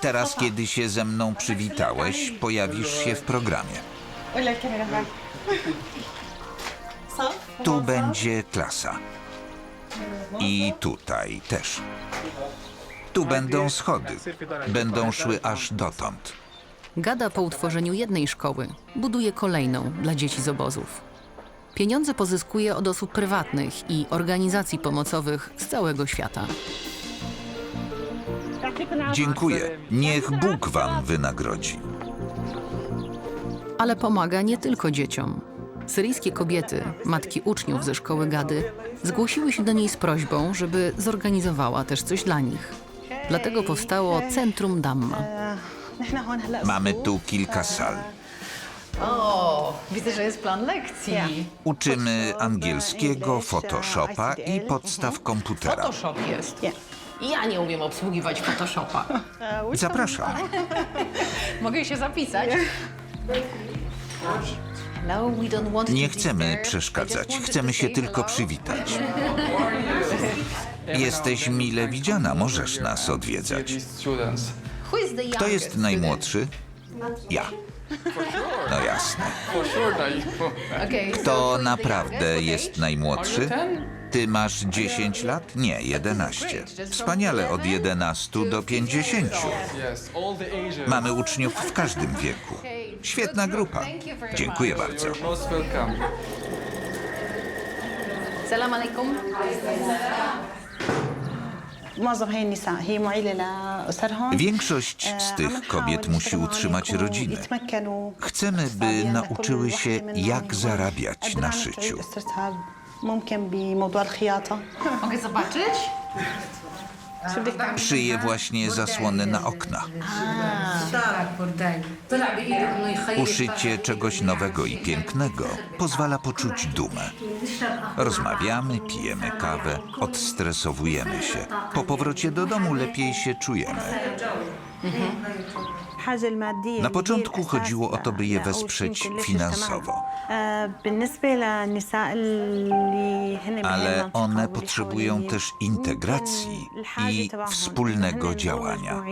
Teraz, kiedy się ze mną przywitałeś, pojawisz się w programie. Tu będzie klasa. I tutaj też. Tu będą schody. Będą szły aż dotąd. Gada po utworzeniu jednej szkoły, buduje kolejną dla dzieci z obozów. Pieniądze pozyskuje od osób prywatnych i organizacji pomocowych z całego świata. Dziękuję. Niech Bóg wam wynagrodzi. Ale pomaga nie tylko dzieciom. Syryjskie kobiety, matki uczniów ze szkoły Gady, zgłosiły się do niej z prośbą, żeby zorganizowała też coś dla nich. Dlatego powstało Centrum Damma. Mamy tu kilka sal. O, widzę, że jest plan lekcji. Uczymy angielskiego, Photoshopa i podstaw komputera. Photoshop jest. Ja nie umiem obsługiwać Photoshopa. Zapraszam. Mogę się zapisać? No, we don't want Nie to chcemy. I przeszkadzać, just wanted chcemy to się say tylko hello. przywitać. Jesteś mile widziana, możesz nas odwiedzać. Who is the Kto youngest? jest najmłodszy? Ja. No jasne. Okay, so who To is the naprawdę jest najmłodszy? Ty masz 10 lat? Nie, 11. Wspaniale od 11 do 50. Yes, all the ages. Mamy uczniów w każdym wieku. Świetna grupa. Dziękuję bardzo. Salam alaikum. Większość z tych kobiet musi utrzymać rodzinę. Chcemy, by nauczyły się, jak zarabiać na szyciu. Mogę zobaczyć? Szyję właśnie zasłony na okna. Uszycie czegoś nowego i pięknego pozwala poczuć dumę. Rozmawiamy, pijemy kawę, odstresowujemy się. Po powrocie do domu lepiej się czujemy. Mhm. Na początku chodziło o to, by je wesprzeć finansowo. Ale one potrzebują też integracji i wspólnego działania.